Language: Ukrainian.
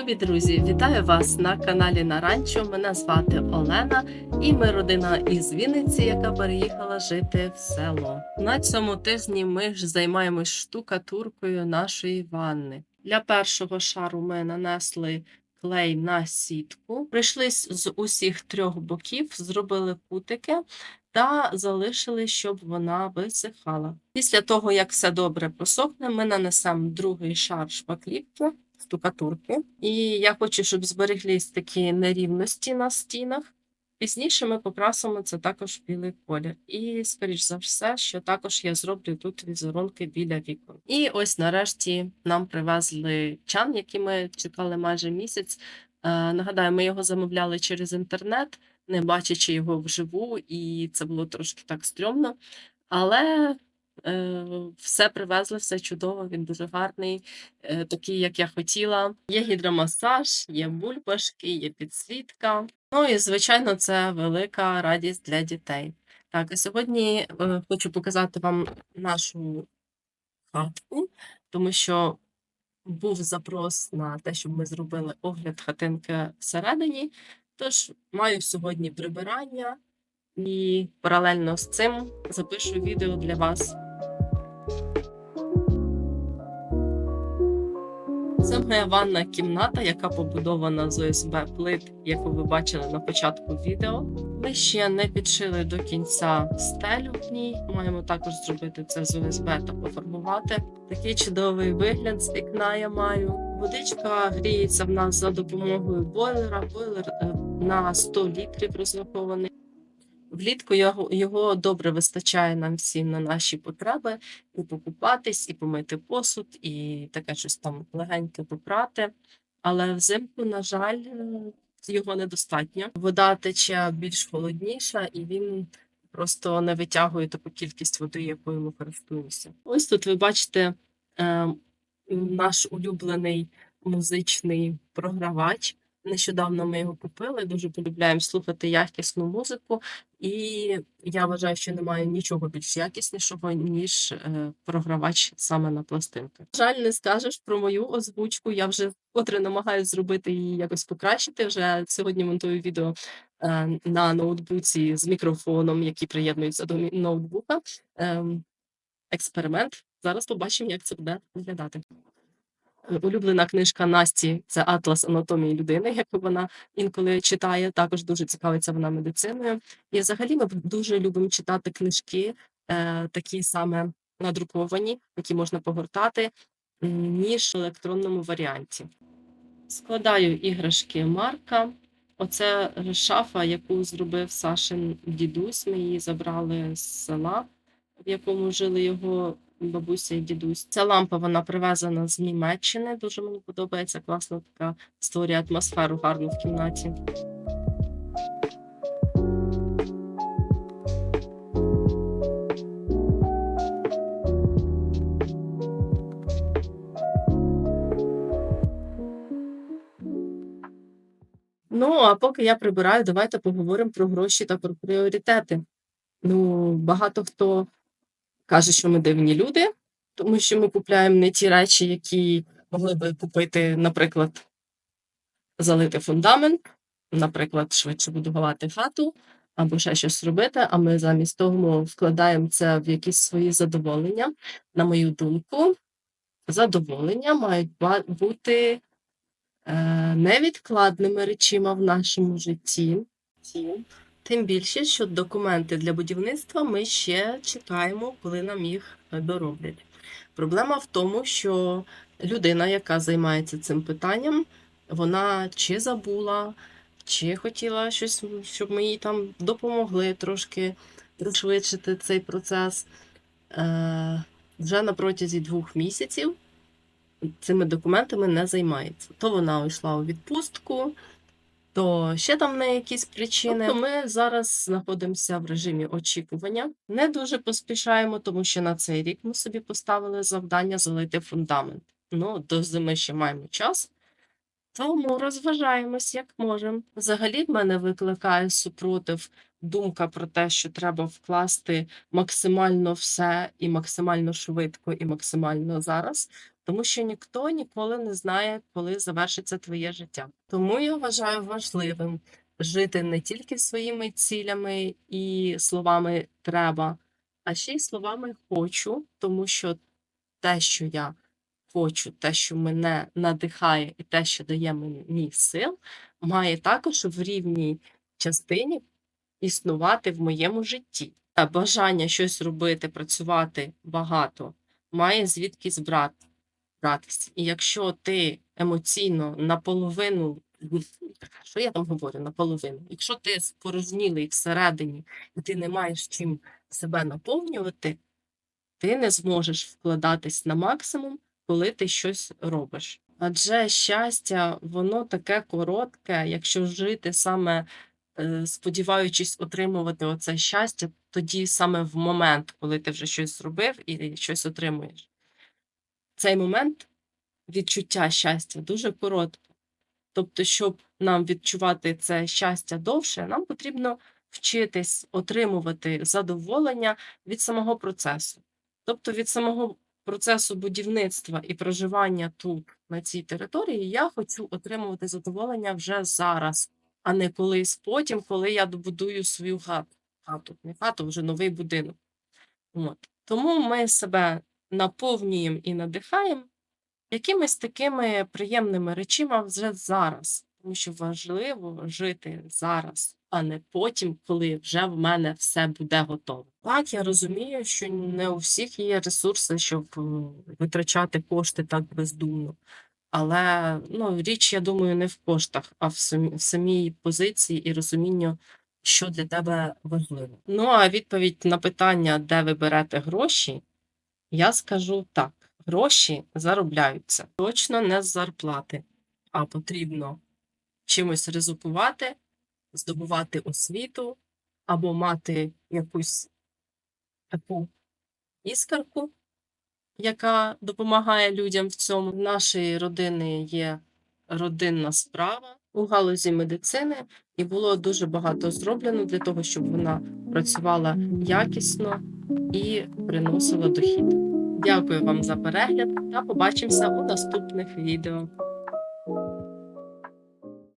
Любі друзі, вітаю вас на каналі Наранчо. Мене звати Олена, і ми родина із Вінниці, яка переїхала жити в село. На цьому тижні ми ж займаємось штукатуркою нашої ванни. Для першого шару ми нанесли клей на сітку, прийшлись з усіх трьох боків, зробили кутики та залишили, щоб вона висихала. Після того, як все добре просохне, ми нанесемо другий шар шпаклівки штукатурки. І я хочу, щоб збереглись такі нерівності на стінах. Пізніше ми покрасимо це також в білий колір. І, скоріш за все, що також я зроблю тут візерунки біля вікон. І ось нарешті нам привезли чан, який ми чекали майже місяць. Е, нагадаю, ми його замовляли через інтернет, не бачачи його вживу, і це було трошки так стрьомно. Але все привезли, все чудово, він дуже гарний, е, такий, як я хотіла. Є гідромасаж, є бульбашки, є підсвітка. Ну і, звичайно, це велика радість для дітей. Так, а сьогодні е, хочу показати вам нашу хатку, тому що був запрос на те, щоб ми зробили огляд хатинки всередині. Тож маю сьогодні прибирання і паралельно з цим запишу відео для вас. Це ванна кімната, яка побудована з ОСБ плит, яку ви бачили на початку відео. Ми ще не підшили до кінця стелю в ній. Маємо також зробити це з ОСБ та пофарбувати. Такий чудовий вигляд з вікна я маю. Водичка гріється в нас за допомогою бойлера. Бойлер е, на 100 літрів розрахований. Влітку його, його добре вистачає нам всім на наші потреби і покупатись, і помити посуд, і таке щось там легеньке попрати. Але взимку, на жаль, е, його недостатньо. Вода тече більш холодніша, і він просто не витягує таку кількість води, якою ми користуємося. Ось тут ви бачите е, наш улюблений музичний програвач. Нещодавно ми його купили, дуже полюбляємо слухати якісну музику, і я вважаю, що немає нічого більш якіснішого, ніж е, програвач саме на пластинках. Жаль, не скажеш про мою озвучку. Я вже вкотре намагаюся зробити її якось покращити. Вже сьогодні монтую відео е, на ноутбуці з мікрофоном, який приєднується до ноутбука. Ем, експеримент. Зараз побачимо, як це буде виглядати. Улюблена книжка Насті це Атлас анатомії людини, яку вона інколи читає. Також дуже цікавиться вона медициною. І взагалі ми дуже любимо читати книжки, е, такі саме надруковані, які можна погортати, ніж в електронному варіанті. Складаю іграшки Марка. Оце шафа, яку зробив Сашин дідусь. Ми її забрали з села, в якому жили його бабуся і дідусь. Ця лампа вона привезена з Німеччини. Дуже мені подобається. Класно така створює атмосферу гарну в кімнаті. Ну, а поки я прибираю, давайте поговоримо про гроші та про пріоритети. Ну, багато хто каже, що ми дивні люди, тому що ми купуємо не ті речі, які могли би купити, наприклад, залити фундамент, наприклад, швидше будувати хату або ще щось робити, а ми замість того вкладаємо це в якісь свої задоволення. На мою думку, задоволення мають бути е, невідкладними речима в нашому житті. Тим більше, що документи для будівництва ми ще чекаємо, коли нам їх е, дороблять. Проблема в тому, що людина, яка займається цим питанням, вона чи забула, чи хотіла щось, щоб ми їй там допомогли трошки пришвидшити цей процес. Е, вже на протязі двох місяців цими документами не займається. То вона йшла у відпустку, то ще там на якісь причини. Тобто ми зараз знаходимося в режимі очікування. Не дуже поспішаємо, тому що на цей рік ми собі поставили завдання залити фундамент. Ну, до зими ще маємо час. Тому розважаємось, як можемо. Взагалі, в мене викликає супротив думка про те, що треба вкласти максимально все і максимально швидко, і максимально зараз. Тому що ніхто ніколи не знає, коли завершиться твоє життя. Тому я вважаю важливим жити не тільки своїми цілями і словами треба, а ще й словами хочу, тому що те, що я хочу, те, що мене надихає, і те, що дає мені сил, має також в рівній частині існувати в моєму житті. Та бажання щось робити, працювати багато має звідкись брати, братись. І якщо ти емоційно наполовину, що я там говорю, наполовину, якщо ти спорожнілий всередині і ти не маєш чим себе наповнювати, ти не зможеш вкладатись на максимум, коли ти щось робиш. Адже щастя, воно таке коротке, якщо жити саме е, сподіваючись отримувати оце щастя, тоді саме в момент, коли ти вже щось зробив і щось отримуєш. Цей момент відчуття щастя дуже коротке. Тобто, щоб нам відчувати це щастя довше, нам потрібно вчитись отримувати задоволення від самого процесу. Тобто від самого процесу будівництва і проживання тут, на цій території, я хочу отримувати задоволення вже зараз, а не колись потім, коли я добудую свою хату. Хату, не хату, вже новий будинок. От. Тому ми себе наповнюємо і надихаємо якимись такими приємними речима вже зараз. Тому що важливо жити зараз, а не потім, коли вже в мене все буде готово. Так, я розумію, що не у всіх є ресурси, щоб е, витрачати кошти так бездумно. Але ну, річ, я думаю, не в коштах, а в, самі, в самій позиції і розумінню, що для тебе важливо. Ну а відповідь на питання, де ви берете гроші, я скажу так: гроші заробляються точно не з зарплати, а потрібно чимось ризикувати, здобувати освіту або мати якусь таку іскарку, яка допомагає людям в цьому. В нашої родини є родинна справа у галузі медицини, і було дуже багато зроблено для того, щоб вона працювала якісно і приносила дохід. Дякую вам за перегляд та побачимося у наступних відео.